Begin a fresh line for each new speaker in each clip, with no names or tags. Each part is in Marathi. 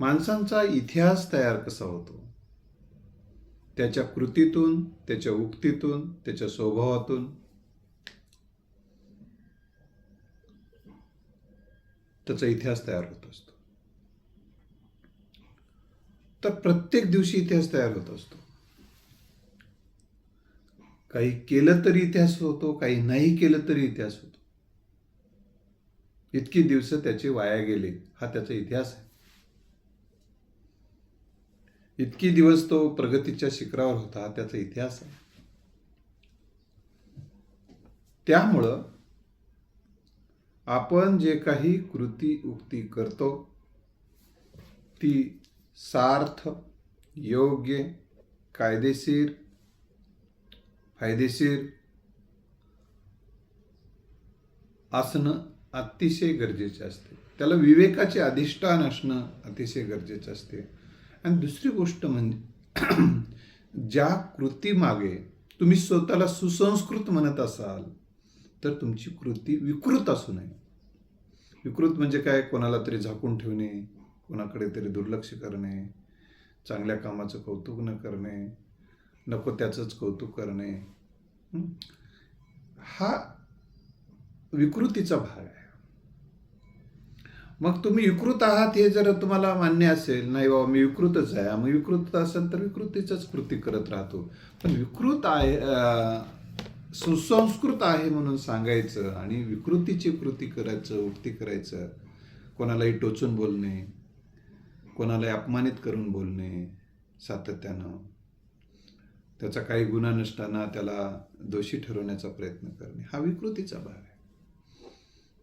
माणसांचा इतिहास तयार कसा होतो? त्याच्या कृतीतून त्याच्या उक्तीतून त्याच्या स्वभावातून. त्याचा इतिहास तयार होत असतो. तर प्रत्येक दिवशी इतिहास तयार होत असतो. काही केलं तरी इतिहास होतो काही नाही केलं तरी इतिहास होतो. इतकी दिवस त्याचे वाया गेले हा त्याचा इतिहास आहे. इतकी दिवस तो प्रगतीच्या शिखरावर होता त्याचा इतिहास आहे. त्यामुळं आपण जे काही कृती उक्ती करतो ती सार्थ योग्य कायदेशीर फायदेशीर असणं अतिशय गरजेचे असते. त्याला विवेकाचे अधिष्ठान असणं अतिशय गरजेचं असते. आणि दुसरी गोष्ट म्हणजे ज्या कृतीमागे तुम्ही स्वतःला सुसंस्कृत म्हणत असाल तर तुमची कृती विकृत असू नये. विकृत म्हणजे काय? कोणाला तरी झाकून ठेवणे कोणाकडे तरी दुर्लक्ष करणे चांगल्या कामाचं कौतुक न करणे नको त्याचंच कौतुक करणे. हा विकृतीचा भाग आहे. मग तुम्ही विकृत आहात हे जर तुम्हाला मान्य असेल नाही बाबा मी विकृतच आहे. मग विकृत असेल तर विकृतीचंच कृती करत राहतो. पण विकृत आहे सुसंस्कृत आहे म्हणून सांगायचं आणि विकृतीची कृती करायचं उक्ती करायचं कोणालाही टोचून बोलणे कोणालाही अपमानित करून बोलणे सातत्यानं त्याचा काही गुन्हा नसताना त्याला दोषी ठरवण्याचा प्रयत्न करणे हा विकृतीचा भाग आहे.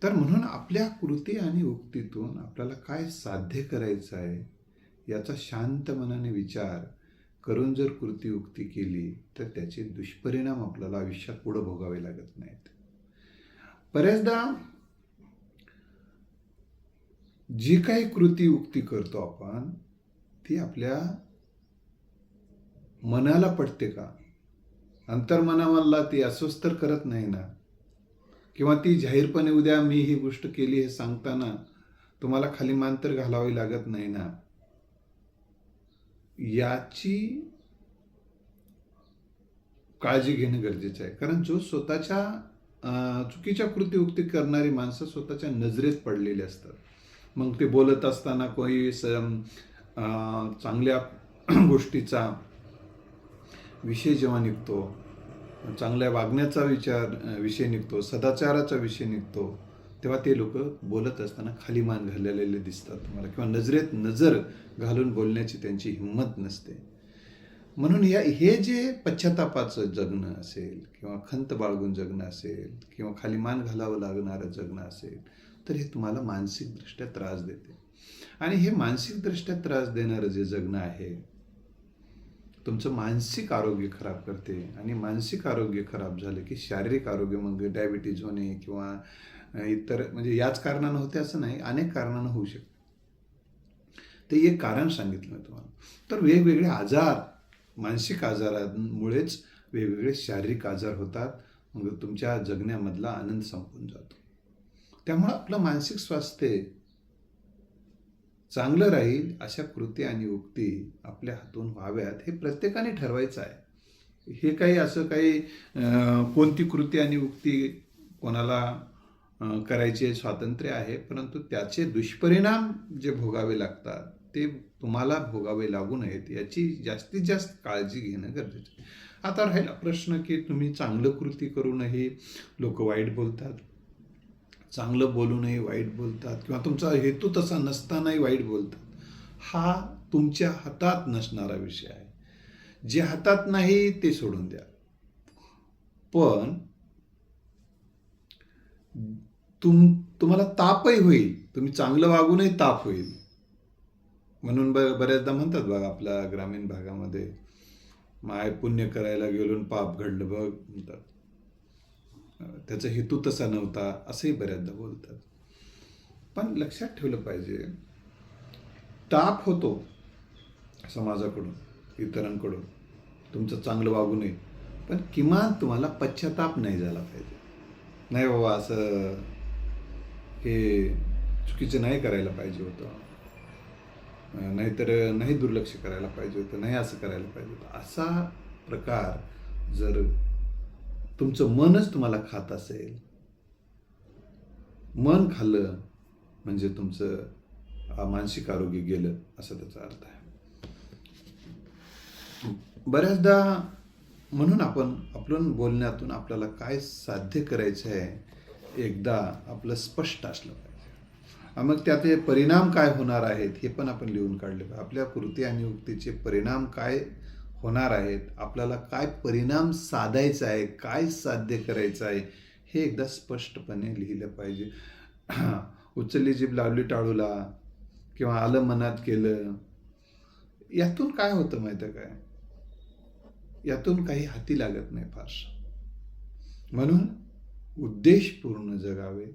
तर म्हणून आपल्या कृती आणि उक्तीतून आपल्याला काय साध्य करायचं आहे याचा शांत मनाने विचार करून जर कृती उक्ती केली तर त्याचे दुष्परिणाम आपल्याला आयुष्यात पुढं भोगावे लागत नाहीत. बऱ्याचदा जी काही कृती उक्ती करतो आपण ती आपल्या मनाला पटते का? अंतर्मनाला ती अस्वस्थ तर करत नाही ना? किंवा ती जाहीरपणे उद्या मी ही गोष्ट केली हे सांगताना तुम्हाला खाली मान तर घालावी लागत नाही ना? याची काळजी घेणं गरजेचं आहे. कारण जो स्वतःच्या चुकीच्या कृती उक्ती करणारी माणसं स्वतःच्या नजरेत पडलेली असतात. मग ते बोलत असताना कोणी स चांगल्या गोष्टीचा विषय जेव्हा निघतो चांगल्या वागण्याचा विचार विषय निघतो सदाचाराचा विषय निघतो तेव्हा ते लोक बोलत असताना खाली मान घाललेले दिसतात तुम्हाला किंवा नजरेत नजर घालून बोलण्याची त्यांची हिंमत नसते. म्हणून या हे जे पश्चातापाचं जगणं असेल किंवा खंत बाळगून जगणं असेल किंवा खाली मान घालावं लागणारं जगणं असेल तर हे तुम्हाला मानसिकदृष्ट्या त्रास देते. आणि हे मानसिकदृष्ट्या त्रास देणारं जे जगणं आहे तुमचं मानसिक आरोग्य खराब करते आणि मानसिक आरोग्य खराब झालं की शारीरिक आरोग्य मग डायबिटीज होणे किंवा इतर म्हणजे याच कारणानं होते असं नाही अनेक कारणानं होऊ शकते. ते एक कारण सांगितलं मी तुम्हाला. तर वेगवेगळे आजार मानसिक आजारांमुळेच वेगवेगळे शारीरिक आजार होतात. मग तुमच्या जगण्यामधला आनंद संपून जातो. त्यामुळं आपलं मानसिक स्वास्थ्य चांगलं राहील अशा कृती आणि उक्ती आपल्या हातून व्हाव्यात हे प्रत्येकाने ठरवायचं आहे. हे काही असं काही कोणती कृती आणि उक्ती कोणाला करायचे स्वातंत्र्य आहे परंतु त्याचे दुष्परिणाम जे भोगावे लागतात ते तुम्हाला भोगावे लागू नयेत याची जास्तीत जास्त काळजी घेणं गरजेचं आहे. आता राहिला प्रश्न की तुम्ही चांगलं कृती करूनही लोक वाईट बोलतात चांगलं बोलूनही वाईट बोलतात किंवा तुमचा हेतू तसा नसतानाही वाईट बोलतात. हा तुमच्या हातात नसणारा विषय आहे. जे हातात नाही ते सोडून द्या. पण तुम तुम्हाला तापही होईल. तुम्ही चांगलं वागूनही ताप होईल. म्हणून ब बऱ्याचदा म्हणतात बघा आपल्या ग्रामीण भागामध्ये माय पुण्य करायला गेलो पाप घडलं बघ म्हणतात. त्याचा हेतू तसा नव्हता असंही बऱ्याचदा बोलतात. पण लक्षात ठेवलं पाहिजे ताप होतो समाजाकडून इतरांकडून. तुमचं चांगलं वागू नये. पण किमान तुम्हाला पश्चाताप नाही झाला पाहिजे. नाही बाबा असं हे चुकीचं नाही करायला पाहिजे होतं. नाहीतर नाही दुर्लक्ष करायला पाहिजे होतं नाही असं करायला पाहिजे होतं. असा प्रकार जर तुमचं मनच तुम्हाला खात असेल. मन खाल्लं म्हणजे तुमचं मानसिक आरोग्य गेलं असा त्याचा अर्थ आहे. बऱ्याचदा म्हणून आपण आपण बोलण्यातून आपल्याला काय साध्य करायचं आहे एकदा आपलं स्पष्ट असलं पाहिजे. मग त्याचे परिणाम काय होणार आहेत हे पण आपण लिहून काढले पाहिजे. आपल्या कृती आणि युक्तीचे परिणाम काय होणार आहेत आपल्याला काय परिणाम साधायचा आहे काय साध्य करायचं आहे हे एकदा स्पष्टपणे लिहिलं पाहिजे. उचलली जीभ लावली टाळूला किंवा आलं मनात केलं यातून काय होतं माहिती आहे काय? यातून काही हाती लागत नाही फारसं. म्हणून उद्देश पूर्ण जगावे.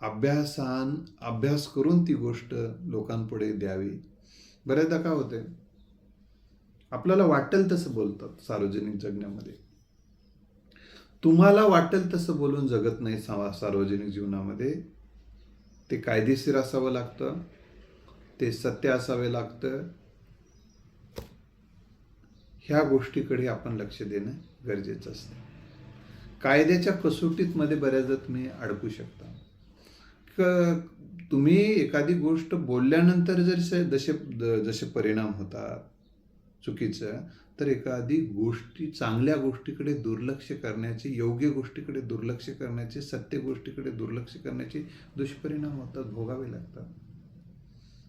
अभ्यासान अभ्यास करून ती गोष्ट लोकांपुढे द्यावी. बऱ्याचदा काय होते आपल्याला वाटेल तसं बोलतात सार्वजनिक जगण्यामध्ये. तुम्हाला वाटेल तसं बोलून जगत नाही सा- सार्वजनिक जीवनामध्ये. ते कायदेशीर असावं लागतं. ते सत्य असावे लागतं. ह्या गोष्टीकडे आपण लक्ष देणं गरजेचं असतं. कायद्याच्या कसोटीत मध्ये बऱ्याचदा तुम्ही अडकू शकता. क तुम्ही एखादी गोष्ट बोलल्यानंतर जर जसे जसे परिणाम होतात चुकीचं तर एखादी गोष्टी चांगल्या गोष्टीकडे दुर्लक्ष करण्याचे योग्य गोष्टीकडे दुर्लक्ष करण्याचे सत्य गोष्टीकडे दुर्लक्ष करण्याचे दुष्परिणाम होतात भोगावे लागतात.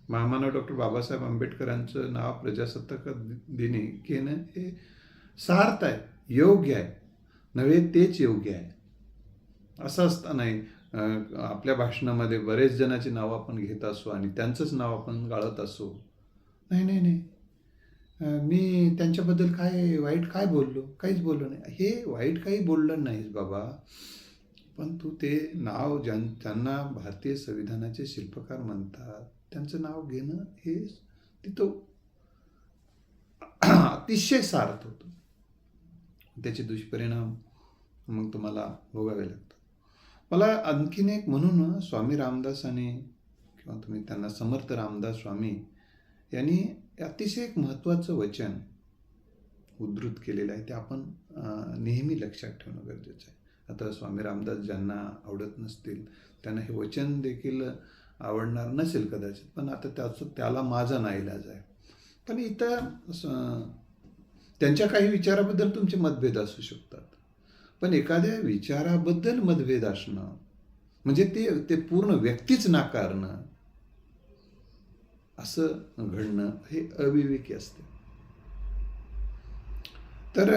महामानव डॉक्टर बाबासाहेब आंबेडकरांचं नाव प्रजासत्ताक दिनी घेणं हे सार्थ आहे योग्य आहे. नव्हे तेच योग्य आहे. असं असतानाही नाही आपल्या भाषणामध्ये बरेच जणाची नावं आपण घेत असू आणि त्यांचंच नाव आपण गाळत असू. नाही नाही नाही. मी त्यांच्याबद्दल काय वाईट काय बोललो? काहीच बोललो नाही. हे वाईट काही बोललं नाहीस बाबा. पण तू ते नाव ज्यां त्यांना भारतीय संविधानाचे शिल्पकार म्हणतात त्यांचं नाव घेणं हे तिथं अतिशय सार्थ होतं. त्याचे दुष्परिणाम मग तुम्हाला भोगावे लागतात. मला आणखीन एक म्हणून स्वामी रामदासाने किंवा तुम्ही त्यांना समर्थ रामदास स्वामी यांनी अतिशय एक महत्त्वाचं वचन उद्धृत केलेलं आहे ते आपण नेहमी लक्षात ठेवणं गरजेचं आहे. आता स्वामी रामदास ज्यांना आवडत नसतील त्यांना हे वचन देखील आवडणार नसेल कदाचित पण आता त्याचं त्याला माझा नाईलाज आहे. पण इथं त्यांच्या काही विचाराबद्दल तुमचे मतभेद असू शकतात. पण एखाद्या विचाराबद्दल मतभेद असणं म्हणजे ते ते पूर्ण व्यक्तीच नाकारणं असं घडणं हे अविवेकी असते. तर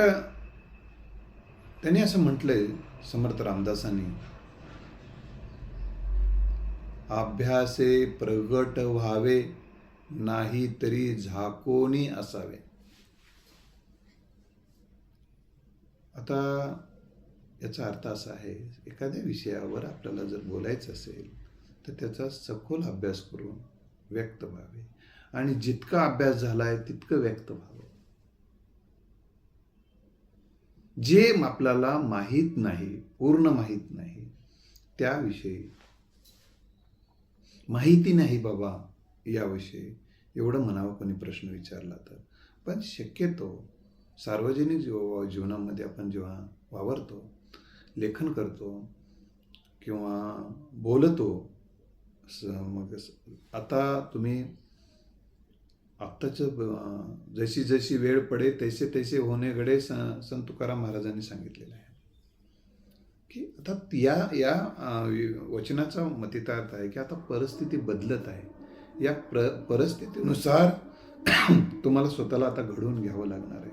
त्यांनी असं म्हटलंय समर्थ रामदासांनी अभ्यासे प्रगट व्हावे नाही तरी झाकोनी असावे. आता याचा अर्थ असा आहे एखाद्या विषयावर आपल्याला जर बोलायचं असेल तर त्याचा सखोल अभ्यास करून व्यक्त व्हावे. आणि जितका अभ्यास झाला आहे तितकं व्यक्त व्हावं. जे आपल्याला माहीत नाही पूर्ण माहीत नाही त्याविषयी. माहिती नाही बाबा याविषयी. एवढं म्हणावं कोणी प्रश्न विचारला तर. पण शक्यतो सार्वजनिक जीव जीवनामध्ये आपण जेव्हा वावरतो लेखन करतो किंवा बोलतो मग आता तुम्ही आत्ताचं जशी जशी वेळ पडे तैसे तैसे होणे घडे स संत तुकाराम महाराजांनी सांगितलेलं आहे. की आता या या वचनाचा वचनाचा मतितार्थ आहे की आता परिस्थिती बदलत आहे. या प्र परिस्थितीनुसार तुम्हाला स्वतःला आता घडवून घ्यावं लागणार आहे.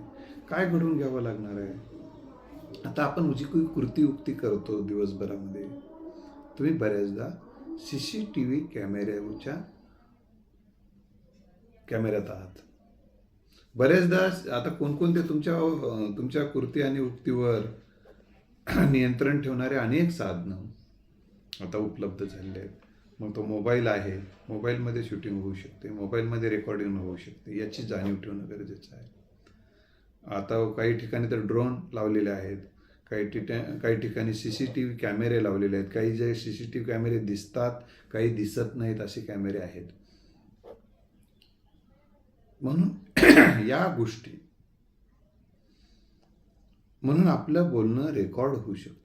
काय घडवून घ्यावं लागणार आहे? आता आपण जी काही कृती उक्ती करतो दिवसभरामध्ये तुम्ही बऱ्याचदा सी सी टी व्ही कॅमेऱ्याच्या कॅमेऱ्यात आहात बऱ्याचदा आता कोणकोणते तुमच्या तुमच्या कृती आणि उक्तीवर नियंत्रण ठेवणारे अनेक साधनं आता उपलब्ध झालेले आहेत. मग तो मोबाईल आहे मोबाईलमध्ये शूटिंग होऊ शकते मोबाईलमध्ये रेकॉर्डिंग होऊ शकते याची जाणीव ठेवणं गरजेचं आहे. आता काही ठिकाणी तर ड्रोन लावलेले आहेत काही ठिका काही ठिकाणी सी सी टी व्ही कॅमेरे लावलेले आहेत. काही जे सी सी टी व्ही कॅमेरे दिसतात काही दिसत नाहीत असे कॅमेरे आहेत. म्हणून या गोष्टी म्हणून आपलं बोलणं रेकॉर्ड होऊ शकते.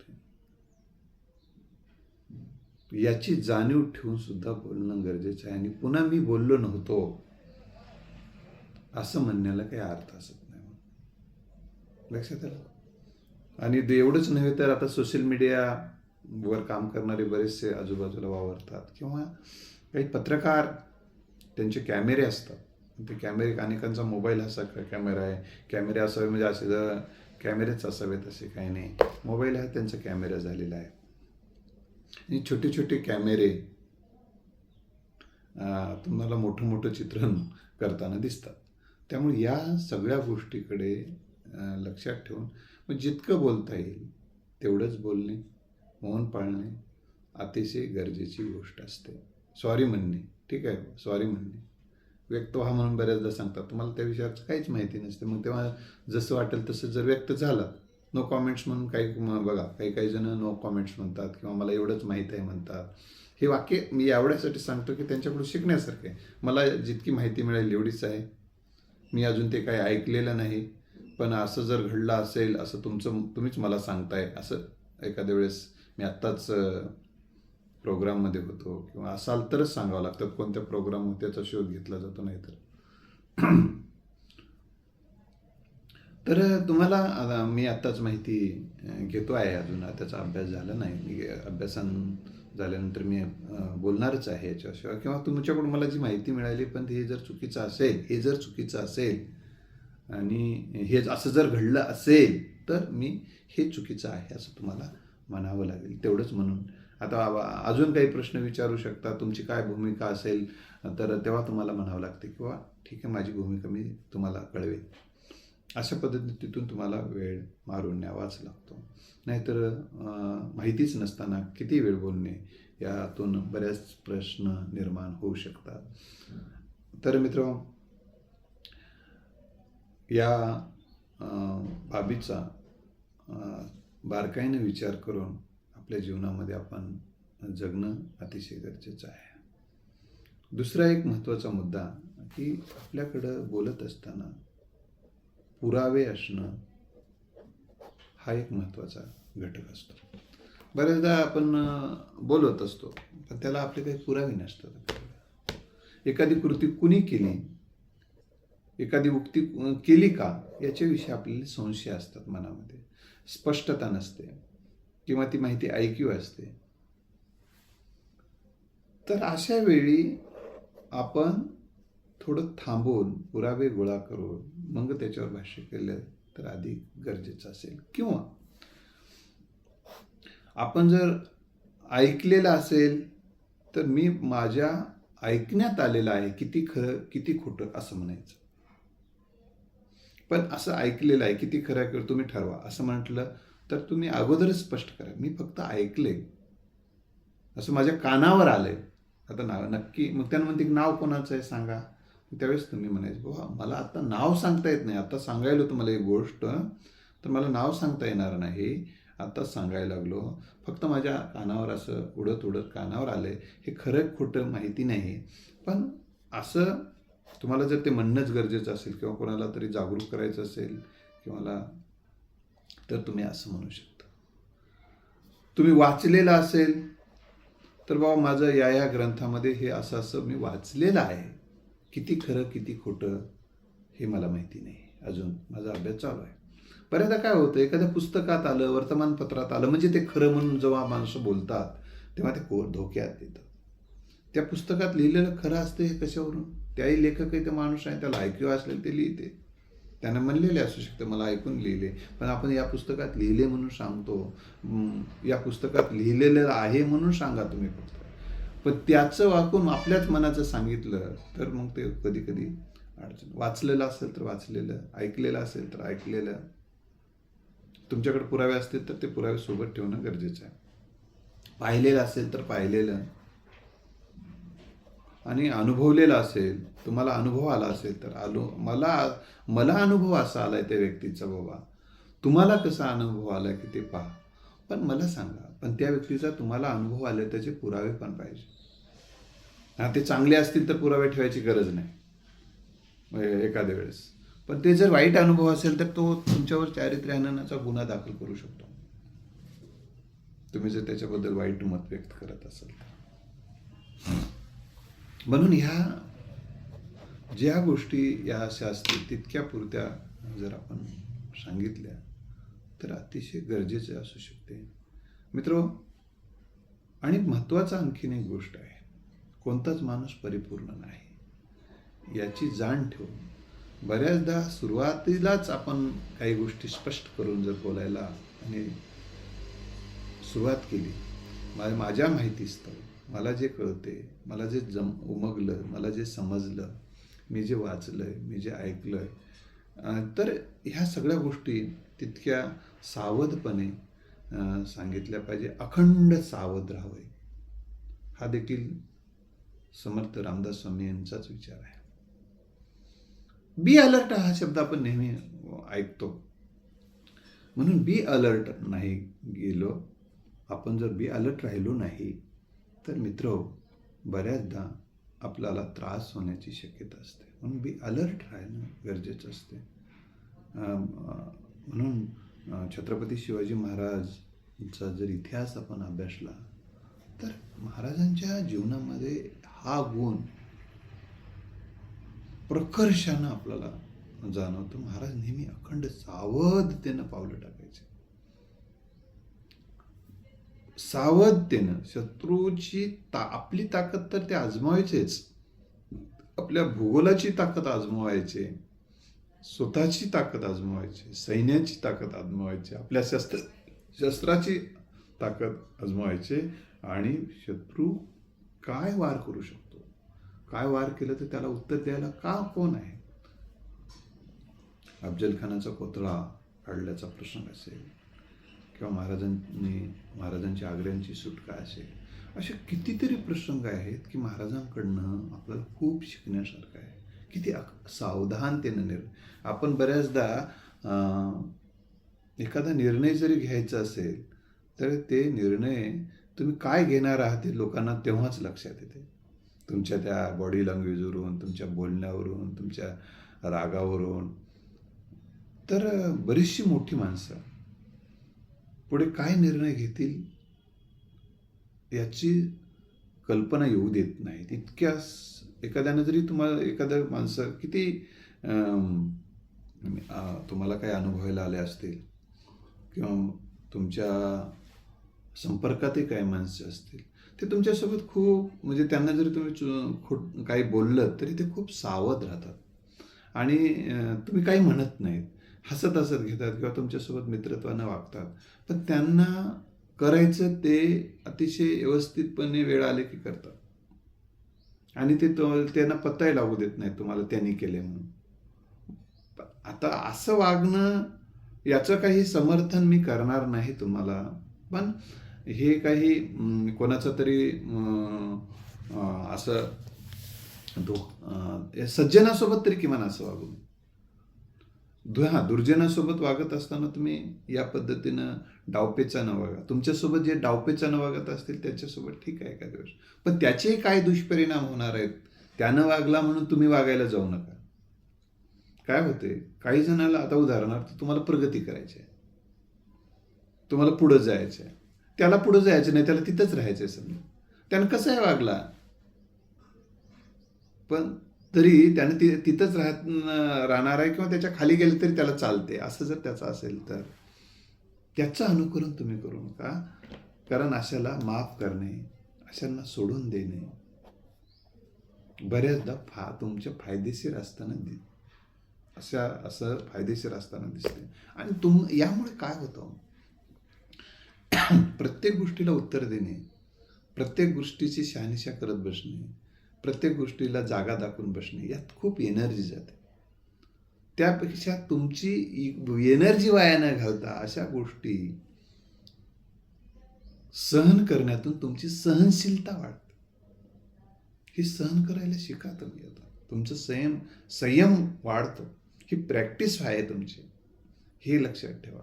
याची जाणीव ठेवून सुद्धा बोलणं गरजेचं आहे. आणि पुन्हा मी बोललो नव्हतो असं म्हणण्याला काही अर्थ असत नाही लक्षात आलं? आणि ते एवढंच नव्हे तर आता सोशल मीडियावर काम करणारे बरेचसे आजूबाजूला वावरतात. किंवा काही पत्रकार त्यांचे कॅमेरे असतात. ते कॅमेरे अनेकांचा मोबाईल असा कॅमेरा आहे. कॅमेरे असावे म्हणजे असे जर कॅमेरेच असावेत असे काही नाही. मोबाईल हा त्यांचा कॅमेरा झालेला आहे. आणि छोटे छोटे कॅमेरे तुम्हाला मोठं मोठं चित्रण करताना दिसतात. त्यामुळे या सगळ्या गोष्टीकडे लक्षात ठेवून मग जितकं बोलता येईल तेवढंच बोलणे मौन पाळणे अतिशय गरजेची गोष्ट असते. सॉरी म्हणणे ठीक आहे? सॉरी म्हणणे. व्यक्त व्हा म्हणून बऱ्याचदा सांगतात. तुम्हाला त्या विषयाचं काहीच माहिती नसते. मग तेव्हा जसं वाटेल तसं जर व्यक्त झालं नो कॉमेंट्स म्हणून काही बघा काही काही जण नो कॉमेंट्स म्हणतात किंवा मला एवढंच माहीत आहे म्हणतात. हे वाक्य मी एवढ्यासाठी सांगतो की त्यांच्याकडून शिकण्यासारखं आहे. मला जितकी माहिती मिळेल एवढीच आहे. मी अजून ते काही ऐकलेलं नाही. पण असं जर घडलं असेल असं तुमचं तुम्हीच मला सांगताय असं एखाद्या वेळेस मी आत्ताच प्रोग्राममध्ये होतो किंवा असाल तरच सांगावं लागतं कोणत्या प्रोग्राम त्याचा शोध घेतला जातो नाही तर. तर तुम्हाला मी आत्ताच माहिती घेतो आहे अजून त्याचा अभ्यास झाला नाही. मी अभ्यासान झाल्यानंतर मी बोलणारच आहे याच्याशिवाय. किंवा तुमच्याकडून मला जी माहिती मिळाली पण हे जर चुकीचं असेल हे जर चुकीचं असेल आणि हे असं जर घडलं असेल तर मी हे चुकीचं आहे असं तुम्हाला म्हणावं लागेल. तेवढंच म्हणून. आता अजून काही प्रश्न विचारू शकता? तुमची काय भूमिका असेल? तर तेव्हा तुम्हाला म्हणावं लागते किंवा ठीक आहे माझी भूमिका मी तुम्हाला कळवेन. अशा पद्धतीतून तुम्हाला वेळ मारून न्यावाच लागतो. नाहीतर माहितीच नसताना किती वेळ बोलणे यातून बऱ्याच प्रश्न निर्माण होऊ शकतात. तर मित्र या बाबीचा बारकाईनं विचार करून आपल्या जीवनामध्ये आपण जगणं अतिशय गरजेचं आहे. दुसरा एक महत्त्वाचा मुद्दा की आपल्याकडं बोलत असताना पुरावे असणं हा एक महत्त्वाचा घटक असतो. बऱ्याचदा आपण बोलत असतो पण त्याला आपले काही पुरावे नसतात. एखादी कृती कुणी केली एखादी उक्ती केली का याच्याविषयी आपल्याला संशय असतात मनामध्ये. स्पष्टता नसते किंवा ती माहिती ऐकीव असते. तर अशा वेळी आपण थोडं थांबून पुरावे गोळा करून मग त्याच्यावर भाष्य केलं तर अधिक गरजेचं असेल. किंवा आपण जर ऐकलेलं असेल तर मी माझ्या ऐकण्यात आलेलं आहे किती खरं किती खोटं असं म्हणायचं. पण असं ऐकलेलं आहे किती खरं आहे तुम्ही ठरवा. असं म्हटलं तर तुम्ही अगोदरच स्पष्ट करा. मी फक्त ऐकले. असं माझ्या कानावर आलंय. आता नाव नक्की मग त्यानं म्हणते नाव कोणाचं आहे सांगा. त्यावेळेस तुम्ही म्हणायचं बाबा मला आता नाव सांगता येत नाही. आता सांगायला तुम्हाला एक गोष्ट तर मला नाव सांगता येणार नाही. आता सांगायला लागलो. फक्त माझ्या कानावर असं उडत उडत कानावर आलंय. हे खरं खोटं माहिती नाही. पण असं तुम्हाला जर ते म्हणणंच गरजेचं असेल किंवा कोणाला तरी जागरूक करायचं असेल किंवा तर तुम्ही असं म्हणू शकता. तुम्ही वाचलेलं असेल तर बाबा माझं या या ग्रंथामध्ये हे असं असं मी वाचलेलं आहे. किती खरं किती खोटं हे मला माहिती नाही. अजून माझा अभ्यास चालू आहे. बऱ्याचदा काय होतं एखाद्या पुस्तकात आलं वर्तमानपत्रात आलं म्हणजे ते खरं म्हणून जेव्हा माणसं बोलतात तेव्हा ते को धोक्यात येतं त्या पुस्तकात लिहिलेलं खरं असतं हे कशावरून? त्याही लेखकही ते माणूस आहे त्याला ऐक्यू असलेलं ते लिहिते. त्यानं म्हणलेले असू शकते मला ऐकून लिहिले. पण आपण या पुस्तकात लिहिले म्हणून सांगतो. या पुस्तकात लिहिलेलं आहे म्हणून सांगा तुम्ही फक्त. पण त्याचं वाकून आपल्याच मनाचं सांगितलं तर मग ते कधी कधी अडचण. वाचलेलं असेल तर वाचलेलं ऐकलेलं असेल तर ऐकलेलं. तुमच्याकडे पुरावे असतील तर ते पुरावे सोबत ठेवणं गरजेचं आहे. पाहिलेलं असेल तर पाहिलेलं. आणि अनुभवलेला असेल तुम्हाला अनुभव आला असेल तर आलो मला मला अनुभव असा आलाय त्या व्यक्तीचा बाबा. तुम्हाला कसा अनुभव आलाय की ते पहा. पण मला सांगा पण त्या व्यक्तीचा तुम्हाला अनुभव आले त्याचे पुरावे पण पाहिजे. हा ते चांगले असतील तर पुरावे ठेवायची गरज नाही. एखाद्या वेळेस. पण ते जर वाईट अनुभव असेल तर तो तुमच्यावर चारित्र्य हननाचा गुन्हा दाखल करू शकतो. तुम्ही जर त्याच्याबद्दल वाईट मत व्यक्त करत असाल तर. म्हणून ह्या ज्या गोष्टी या अशा असतील तितक्या पुरत्या जर आपण सांगितल्या तर अतिशय गरजेचे असू शकते. मित्र आणि महत्त्वाचा आणखीन एक गोष्ट आहे कोणताच माणूस परिपूर्ण नाही. याची जाण ठेवून बऱ्याचदा सुरुवातीलाच आपण काही गोष्टी स्पष्ट करून जर बोलायला आणि सुरुवात केली माझ्या माहितीस्तव मला जे कळते मला जे जम उमगलं मला जे समजलं मी जे वाचलं आहे मी जे ऐकलं आहे तर ह्या सगळ्या गोष्टी तितक्या सावधपणे सांगितल्या पाहिजे. अखंड सावध राहावे. हा देखील समर्थ रामदास स्वामी यांचाच विचार आहे. बी अलर्ट हा शब्द आपण नेहमी ऐकतो. म्हणून बी अलर्ट नाही गेलो आपण जर बी अलर्ट राहिलो नाही तर मित्र बऱ्याचदा आपल्याला त्रास होण्याची शक्यता असते. म्हणून बी अलर्ट राहणं गरजेचं असते. म्हणून छत्रपती शिवाजी महाराजचा जर इतिहास आपण अभ्यासला तर महाराजांच्या जीवनामध्ये हा गुण प्रकर्षानं आपल्याला जाणवतो. महाराज नेहमी अखंड सावधतेनं पावलं टाकतात. सावधतेनं शत्रूची ता आपली ताकद तर ते आजमावायचेच. आपल्या भूगोलाची ताकद आजमावायचे स्वतःची ताकद आजमावायची सैन्याची ताकद आजमावायची आपल्या शस्त्र शस्त्राची ताकद आजमावायचे आणि शत्रू काय वार करू शकतो? काय वार केलं तर त्याला उत्तर द्यायला का कोण आहे? अफजल खानाचा कोतळा काढल्याचा प्रसंग असेल. किंवा महाराजांनी महाराजांच्या आग्र्यांची सुटका असेल? असे कितीतरी प्रसंग आहेत की महाराजांकडनं आपल्याला खूप शिकण्यासारखं आहे. किती अक- सावधानतेनं निर्णय आपण बऱ्याचदा एखादा निर्णय जरी घ्यायचा असेल तर ते निर्णय तुम्ही काय घेणार आहात ते लोकांना तेव्हाच लक्षात येते. तुमच्या त्या बॉडी लँग्वेजवरून तुमच्या बोलण्यावरून तुमच्या रागावरून. तर बरीचशी मोठी माणसं पुढे काय निर्णय घेतील याची कल्पना येऊ देत नाही. इतक्या एखाद्यानं जरी तुम्हाला एखादं माणसं किती तुम्हाला काही अनुभवायला आले असतील किंवा तुमच्या संपर्कातही काही माणसं असतील ते तुमच्यासोबत खूप म्हणजे त्यांना जरी तुम्ही चु- खोट काही बोललं तरी ते खूप सावध राहतात. आणि तुम्ही काही म्हणत नाहीत. हसत हसत घेतात किंवा तुमच्यासोबत मित्रत्वानं वागतात. पण त्यांना करायचं ते अतिशय व्यवस्थितपणे वेळ आले की करतात. आणि ते त्यांना पत्ताही लागू देत नाही तुम्हाला त्यांनी केले म्हणून. आता असं वागणं याचं काही समर्थन मी करणार नाही तुम्हाला. पण हे काही कोणाचं तरी असं धो सज्जनासोबत तरी किमान असं वागू दु हां दुर्जनासोबत वागत असताना तुम्ही या पद्धतीनं डावपेचा न वागा. तुमच्यासोबत जे डावपेचा न वागत असतील त्याच्यासोबत ठीक आहे एखाद्या दिवस पण त्याचे काय दुष्परिणाम होणार आहेत? त्यानं वागला म्हणून तुम्ही वागायला जाऊ नका. काय होते काही जणाला आता उदाहरणार्थ तुम्हाला प्रगती करायची आहे. तुम्हाला पुढं जायचं आहे. त्याला पुढं जायचं नाही त्याला तिथंच राहायचं आहे समजा. त्यानं कसं आहे वागला? पण तरी त्यानं ति तिथंच राहत राहणार आहे किंवा त्याच्याखाली गेलं तरी त्याला चालते. असं जर त्याचं असेल तर. त्याचं अनुकरण तुम्ही करू नका. कारण अशाला माफ करणे अशांना सोडून देणे बऱ्याचदा फा तुमच्या फायदेशीर असताना दि अशा असं फायदेशीर असताना दिसते. आणि तुम यामुळे काय होतं? प्रत्येक गोष्टीला उत्तर देणे प्रत्येक गोष्टीची शहानिशा करत बसणे प्रत्येक गोष्टीला जागा दाखवून बसणे यात खूप एनर्जी जाते. त्यापेक्षा तुमची एनर्जी वाया न घालता अशा गोष्टी सहन करण्यातून तुमची सहनशीलता वाढते. हे सहन करायला शिका तुम्ही आता. तुमचं संयम संयम वाढतो. ही प्रॅक्टिस आहे तुमची. हे लक्षात ठेवा.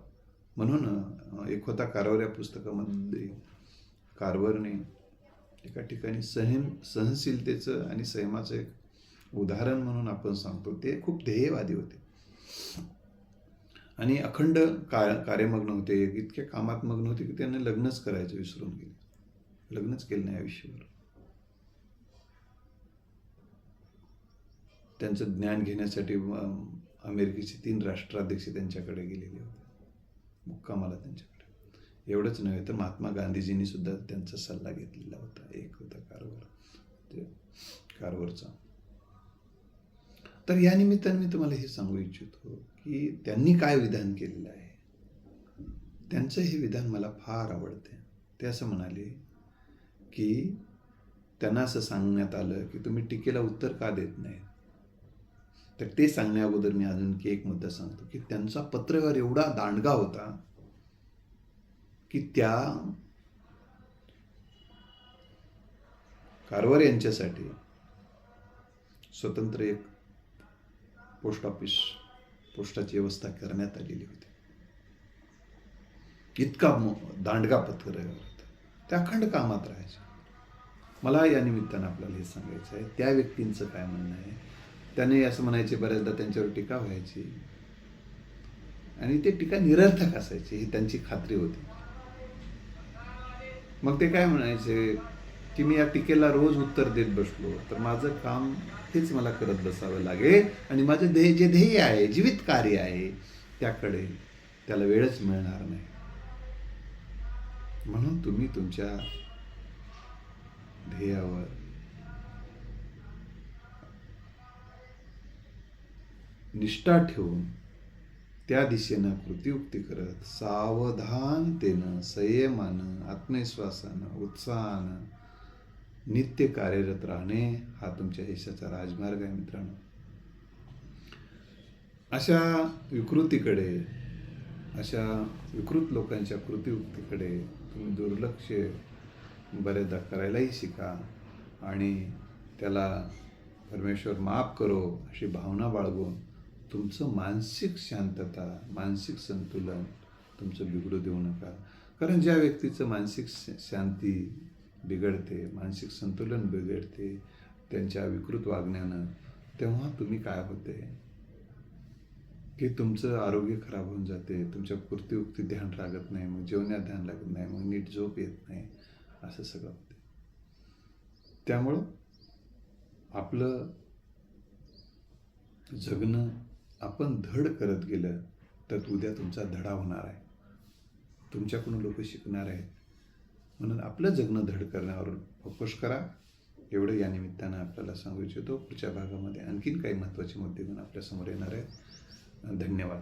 म्हणून एक होता कारवर या पुस्तकामध्ये कारवरने एका ठिकाणी सहन सहनशीलतेचं आणि संयमाचं एक उदाहरण म्हणून आपण सांगतो. ते खूप ध्येयवादी होते. आणि अखंड का कार्यमग्न होते. इतके कामात मग्न होते की त्यांनी लग्नच करायचं विसरून गेले. लग्नच केलं नाही आयुष्यभर. त्यांचं ज्ञान घेण्यासाठी अमेरिकेचे तीन राष्ट्राध्यक्ष त्यांच्याकडे गेलेले होते. मुक्कामाला त्यांच्याकडे. एवढंच नव्हे तर महात्मा गांधीजींनी सुद्धा त्यांचा सल्ला घेतलेला होता एक होता कारवर ते कारवरचा तर या निमित्ताने मी तुम्हाला हे सांगू इच्छितो की त्यांनी काय विधान केलेलं आहे? त्यांचं हे विधान मला फार आवडते. ते असं म्हणाले की त्यांना असं सांगण्यात आलं की तुम्ही टीकेला उत्तर का देत नाही तर ते सांगण्या अगोदर मी अजून एक मुद्दा सांगतो की त्यांचा पत्रव्यवहार एवढा दांडगा होता की त्या कारवार यांच्यासाठी स्वतंत्र एक पोस्ट ऑफिस पोस्टाची व्यवस्था करण्यात आलेली होती. इतका दांडगा पत्रव्यवहार होता त्या अखंड कामात राहायचे. मला या निमित्तानं आपल्याला हे सांगायचं आहे. त्या व्यक्तींचं काय म्हणणं आहे? त्याने असं म्हणायचे बऱ्याचदा त्यांच्यावर टीका व्हायची. आणि ते टीका निरर्थक असायची ही त्यांची खात्री होती. मग ते काय म्हणायचे की मी या टीकेला रोज उत्तर देत बसलो. तर माझं काम तेच मला करत बसावं लागेल आणि माझं ध्येय जे ध्येय आहे जीवित कार्य आहे त्याकडे त्याला वेळच मिळणार नाही. म्हणून तुम्ही तुमच्या ध्येयावर निष्ठा ठेवून त्या दिशेनं कृतीयुक्ती करत सावधानतेनं संयमानं आत्मविश्वासानं उत्साहानं नित्य कार्यरत राहणे हा तुमच्या यशाचा राजमार्ग आहे मित्रांनो. अशा विकृतीकडे अशा विकृत लोकांच्या कृतीयुक्तीकडे तुम्ही दुर्लक्ष बरेचदा करायलाही शिका आणि त्याला परमेश्वर माफ करो अशी भावना बाळगून तुमचं मानसिक शांतता मानसिक संतुलन तुमचं बिघडू देऊ नका. कारण ज्या व्यक्तीचं मानसिक श- शांती बिघडते मानसिक संतुलन बिघडते त्यांच्या विकृत वागण्यानं तेव्हा तुम्ही काय होते? की तुमचं आरोग्य खराब होऊन जाते तुमच्या कृतीयुक्ती ध्यान लागत नाही मग जेवण्यात ध्यान लागत नाही मग नीट झोप येत नाही असं सगळं होते. त्यामुळं आपलं जगणं आपण धड करत गेलं तर उद्या तुमचा धडा होणार आहे. तुमच्याकडून लोक शिकणार आहेत. म्हणून आपलं जगणं धड करण्यावर फोकस करा. एवढं या निमित्तानं आपल्याला सांगू इच्छितो. पुढच्या भागामध्ये आणखीन काही महत्त्वाचे मुद्दे घेऊन आपल्यासमोर येणार आहेत. धन्यवाद.